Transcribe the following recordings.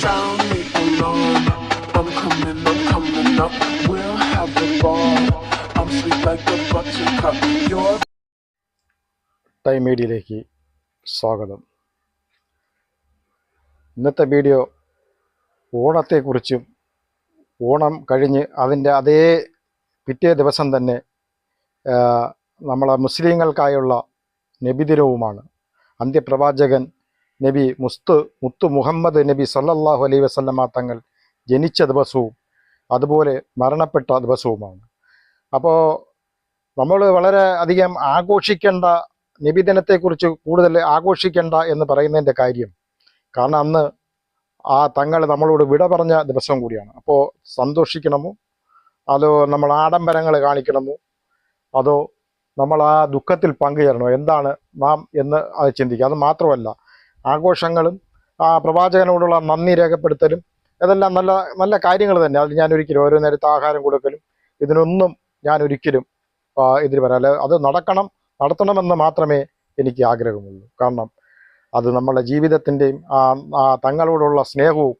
found me alarm. I'm coming, up, coming up. We'll have a ball. I'm sweet like a buttercup. You're time മീഡിയയിലേക്ക് സ്വാഗതം ഇന്നത്തെ video ഓണത്തെക്കുറിച്ചും Onam കഴിഞ്ഞ് അതിന്റെ അതേ പിറ്റേ ദിവസം തന്നെ നമ്മളെ മുസ്ലിങ്ങൾക്കായുള്ള നബിദിനവുമാണ് അന്ത്യപ്രവാചകൻ നബി മുസ്തു മുത്തു മുഹമ്മദ് നബി സല്ലാഹു അലൈഹി വസല്ലമ തങ്ങൾ ജനിച്ച ദിവസവും അതുപോലെ മരണപ്പെട്ട ദിവസവുമാണ്. അപ്പോൾ നമ്മൾ വളരെ അധികം ആഘോഷിക്കേണ്ട നബിദിനത്തെക്കുറിച്ച് കൂടുതൽ ആഘോഷിക്കേണ്ട എന്ന് പറയുന്നതിന്റെ കാര്യം. കാരണം അന്ന് ആ തങ്ങൾ നമ്മളോട് വിട പറഞ്ഞ ദിവസം കൂടിയാണ്. അപ്പോൾ സന്തോഷിക്കണമോ? അതോ നമ്മൾ ആഡംബരങ്ങൾ കാണിക്കണമോ? അതോ നമ്മൾ ആ ദുഃഖത്തിൽ പങ്കുചേരണോ? എന്താണ് നാം എന്ന് അത് ചിന്തിക്കുക. അത് മാത്രമല്ല ആഘോഷങ്ങളും ആ പ്രവാചകനോടുള്ള നന്ദി രേഖപ്പെടുത്തലും ഇതെല്ലാം നല്ല നല്ല കാര്യങ്ങൾ തന്നെ. അതിൽ ഞാൻ ഒരിക്കലും ഓരോ നേരത്തെ ആഹാരം കൊടുക്കലും ഇതിനൊന്നും ഞാൻ ഒരിക്കലും ആ, ഇതിൽ പറയാം അത് നടക്കണം നടത്തണമെന്ന് മാത്രമേ എനിക്ക് ആഗ്രഹമുള്ളൂ. കാരണം അത് നമ്മുടെ ജീവിതത്തിന്റെയും ആ ആ തങ്ങളോടുള്ള സ്നേഹവും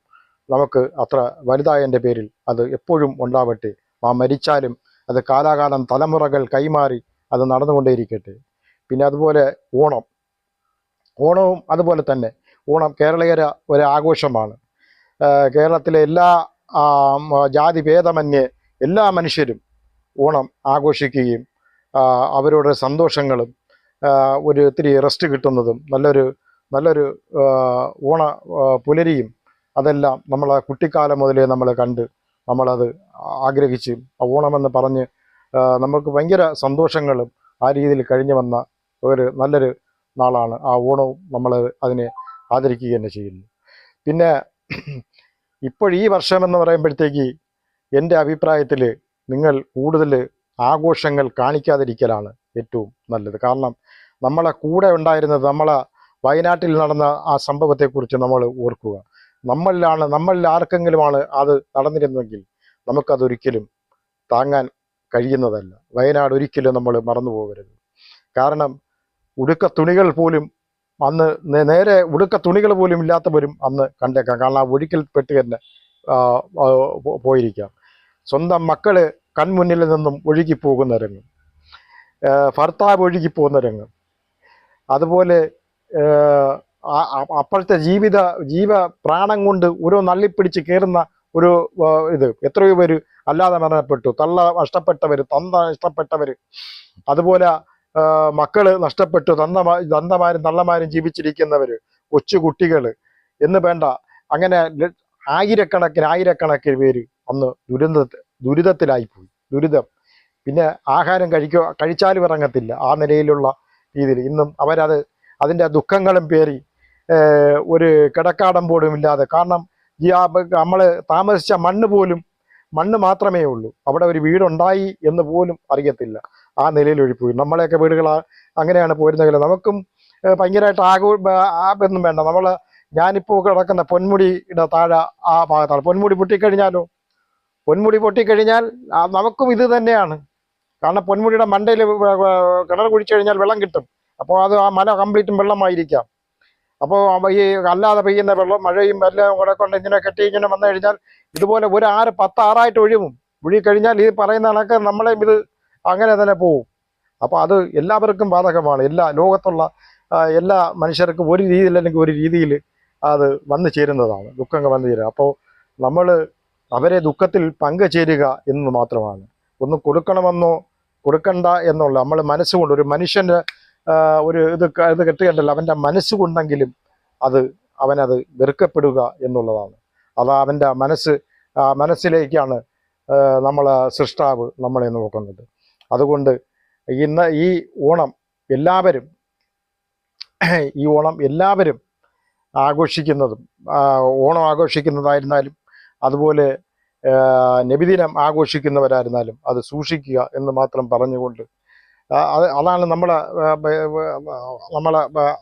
നമുക്ക് അത്ര വലുതായതിന്റെ പേരിൽ അത് എപ്പോഴും ഉണ്ടാവട്ടെ. നാം മരിച്ചാലും അത് കാലാകാലം തലമുറകൾ കൈമാറി അത് നടന്നുകൊണ്ടേയിരിക്കട്ടെ. പിന്നെ അതുപോലെ ഓണം. ഓണവും അതുപോലെ തന്നെ ഓണം കേരളീയര ഒരു ആഘോഷമാണ്. കേരളത്തിലെ എല്ലാ ജാതി ഭേദമന്യേ എല്ലാ മനുഷ്യരും ഓണം ആഘോഷിക്കുകയും അവരുടെ സന്തോഷങ്ങളും ഒരു ഒത്തിരി റെസ്റ്റ് കിട്ടുന്നതും നല്ലൊരു നല്ലൊരു ഓണ പുലരിയും അതെല്ലാം നമ്മൾ കുട്ടിക്കാലം മുതലേ നമ്മൾ കണ്ട് നമ്മളത് ആഗ്രഹിച്ച് ഓണമെന്ന് പറഞ്ഞ് നമുക്ക് ഭയങ്കര സന്തോഷങ്ങളും ആ രീതിയിൽ കഴിഞ്ഞു വന്ന ഒരു നല്ലൊരു നാളാണ്. ആ ഓണവും നമ്മൾ അതിനെ ആദരിക്കുക തന്നെ ചെയ്യുന്നു. പിന്നെ ഇപ്പോൾ ഈ വർഷം എന്ന് പറയുമ്പോഴത്തേക്ക് എന്റെ അഭിപ്രായത്തിൽ നിങ്ങൾ കൂടുതൽ ആഘോഷങ്ങൾ കാണിക്കാതിരിക്കലാണ് ഏറ്റവും നല്ലത്. കാരണം നമ്മളെ കൂടെ ഉണ്ടായിരുന്നത് നമ്മളെ വയനാട്ടിൽ നടന്ന ആ സംഭവത്തെക്കുറിച്ച് നമ്മൾ ഓർക്കുക. നമ്മളിലാണ് നമ്മളിൽ ആർക്കെങ്കിലുമാണ് അത് നടന്നിരുന്നെങ്കിൽ നമുക്കതൊരിക്കലും താങ്ങാൻ കഴിയുന്നതല്ല. വയനാട് ഒരിക്കലും നമ്മൾ മറന്നു പോകരുത് കാരണം ഉടുക്ക തുണികൾ പോലും അന്ന് നേരെ ഉടുക്ക തുണികൾ പോലും ഇല്ലാത്തവരും അന്ന് കണ്ടേക്കാം കാരണം ആ ഒഴുക്കിൽ പെട്ട് തന്നെ പോയിരിക്കാം സ്വന്തം മക്കൾ കൺമുന്നിൽ നിന്നും ഒഴുകിപ്പോകുന്ന രംഗം. ഭർത്താവ് ഒഴുകിപ്പോകുന്ന രംഗം. അതുപോലെ അപ്പോഴത്തെ ജീവിത ജീവ പ്രാണം കൊണ്ട് ഓരോ നള്ളിപ്പിടിച്ച് കയറുന്ന ഒരു ഇത് എത്രയോ പേര് അല്ലാതെ മരണപ്പെട്ടു. തള്ള നഷ്ടപ്പെട്ടവർ തന്ത നഷ്ടപ്പെട്ടവർ അതുപോലെ മക്കൾ നഷ്ടപ്പെട്ടു. നന്നമാ നന്നമാരും നല്ലമാരും ജീവിച്ചിരിക്കുന്നവർ കൊച്ചു കുട്ടികൾ എന്ന് വേണ്ട. അങ്ങനെ ആയിരക്കണക്കിന് ആയിരക്കണക്കിന് പേര് അന്ന് ദുരന്ത ദുരിതത്തിലായിപ്പോയി ദുരിതം. പിന്നെ ആഹാരം കഴിക്കോ കഴിച്ചാലും ഇറങ്ങത്തില്ല ആ നിലയിലുള്ള രീതിയിൽ. ഇന്നും അവരത് അതിന്റെ ദുഃഖങ്ങളും പേറി ഒരു കിടക്കാടം പോലും ഇല്ലാതെ. കാരണം ഈ നമ്മൾ താമസിച്ച മണ്ണ് പോലും മണ്ണ് മാത്രമേ ഉള്ളൂ. അവിടെ ഒരു വീടുണ്ടായി എന്ന് പോലും അറിയത്തില്ല. ആ നിലയിൽ ഒഴിപ്പോയി. നമ്മളെയൊക്കെ വീടുകൾ അങ്ങനെയാണ് പോരുന്നെങ്കിൽ നമുക്കും ഭയങ്കരമായിട്ട് ആഗോ ആപൊന്നും വേണ്ട. നമ്മൾ ഞാനിപ്പോൾ കിടക്കുന്ന പൊന്മുടിയുടെ താഴെ ആ ഭാഗത്താണ്. പൊന്മുടി പൊട്ടിക്കഴിഞ്ഞാലോ? പൊന്മുടി പൊട്ടിക്കഴിഞ്ഞാൽ നമുക്കും ഇത് തന്നെയാണ്. കാരണം പൊന്മുടിയുടെ മണ്ടയിൽ കിണർ കുഴിച്ചു കഴിഞ്ഞാൽ വെള്ളം കിട്ടും. അപ്പോൾ അത് ആ മല കംപ്ലീറ്റും വെള്ളമായിരിക്കാം. അപ്പോൾ ഈ അല്ലാതെ പെയ്യുന്ന വെള്ളം മഴയും എല്ലാം കൂടെ കൊണ്ട് ഇങ്ങനെ കെട്ടി ഇങ്ങനെ വന്നു കഴിഞ്ഞാൽ ഇതുപോലെ ഒരു ആറ് പത്ത് ആറായിട്ട് ഒഴുകും. ഒഴുകി കഴിഞ്ഞാൽ ഈ പറയുന്ന കണക്ക് നമ്മളെയും ഇത് അങ്ങനെ തന്നെ പോവും. അപ്പോൾ അത് എല്ലാവർക്കും ബാധകമാണ്. എല്ലാ ലോകത്തുള്ള എല്ലാ മനുഷ്യർക്കും ഒരു രീതിയിൽ അല്ലെങ്കിൽ ഒരു രീതിയിൽ അത് വന്നു ചേരുന്നതാണ്. ദുഃഖങ്ങൾ വന്നു ചേരുക. അപ്പോൾ നമ്മൾ അവരെ ദുഃഖത്തിൽ പങ്കുചേരുക എന്ന് മാത്രമാണ്. ഒന്ന് കൊടുക്കണമെന്നോ കൊടുക്കണ്ട എന്നുള്ള നമ്മൾ മനസ്സുകൊണ്ട് ഒരു മനുഷ്യന്റെ ഒരു ഇത് ഇത് കെട്ടുകണ്ടല്ലോ അവന്റെ മനസ്സുകൊണ്ടെങ്കിലും അത് അവനത് വെറുക്കപ്പെടുക എന്നുള്ളതാണ്. അത് അവന്റെ മനസ്സ് മനസ്സിലേക്കാണ് നമ്മൾ സൃഷ്ടാവ് നമ്മളെ നോക്കുന്നത്. അതുകൊണ്ട് ഇന്ന് ഈ ഓണം എല്ലാവരും ഈ ഓണം എല്ലാവരും ആഘോഷിക്കുന്നതും ഓണം ആഘോഷിക്കുന്നതായിരുന്നാലും അതുപോലെ നബിദിനം ആഘോഷിക്കുന്നവരായിരുന്നാലും അത് സൂക്ഷിക്കുക എന്ന് മാത്രം പറഞ്ഞുകൊണ്ട് അതാണ് നമ്മളെ നമ്മളെ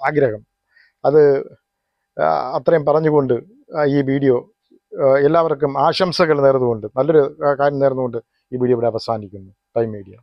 ആഗ്രഹം. അത് അത്രയും പറഞ്ഞുകൊണ്ട് ഈ വീഡിയോ എല്ലാവർക്കും ആശംസകൾ നേർന്നുകൊണ്ട് നല്ലൊരു കാര്യം നേർന്നുകൊണ്ട് ഈ വീഡിയോ ഇവിടെ അവസാനിക്കുന്നു. Time media.